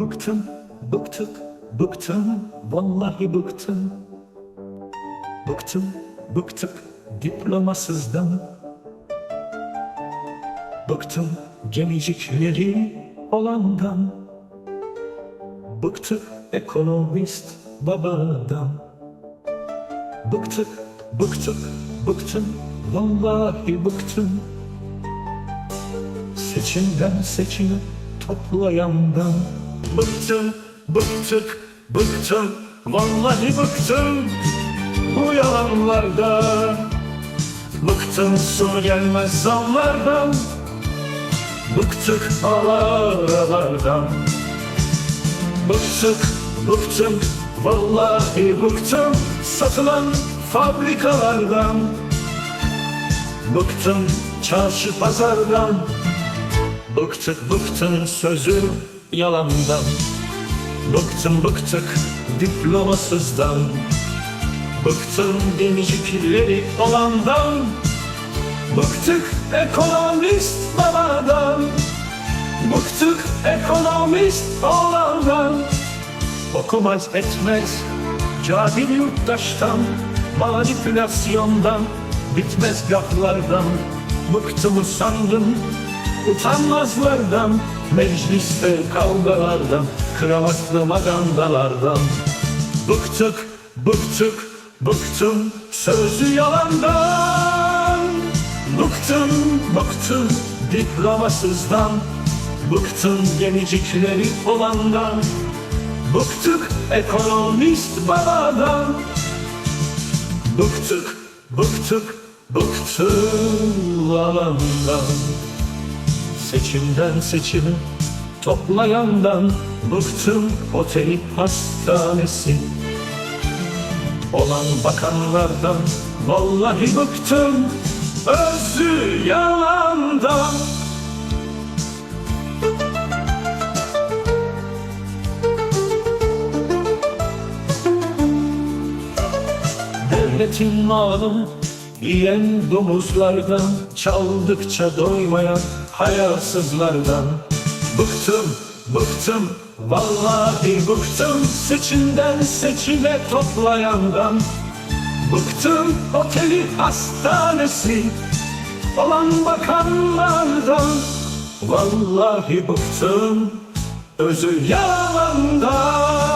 Bıktım, bıktık, bıktım, vallahi bıktım. Bıktım, bıktık diplomasızdan. Bıktım gemicikleri olandan. Bıktık ekonomist babadan. Bıktık, bıktık, bıktım, vallahi bıktım. Seçimden seçime toplayandan Bıktım, bıktık, bıktım, vallahi bıktım Bu yalanlardan. Bıktım sonu gelmez zamlardan. Bıktık aralardan Bıktık, bıktım, vallahi bıktım. Satılan fabrikalardan. Bıktım çarşı pazardan. Bıktık bıktım sözü yalandan. Bıktım bıktık diplomasızdan. Bıktım demicikleri olandan Bıktık ekonomist babadan. Bıktık ekonomist olandan Okumaz etmez cahil yurttaştan Manipülasyondan bitmez laflardan Bıktım usandım utanmazlardan Mecliste kavgalardan Kravatlı magandalardan. Bıktık, bıktık, bıktım sözü yalandan. Bıktım, bıktım diplomasızdan. Bıktım gemicikleri olandan. Bıktık ekonomist babadan. Bıktık, bıktık, bıktım alandan Seçimden seçime toplayandan Bıktım oteli hastanesi. Olan bakanlardan Vallahi bıktım özü yalandan. Devletin malım yiyen domuzlardan Çaldıkça doymayan hayasızlardan. Bıktım, bıktım, vallahi bıktım Seçimden seçime toplayandan. Bıktım oteli hastanesi Olan bakanlardan. Vallahi bıktım özü yalandan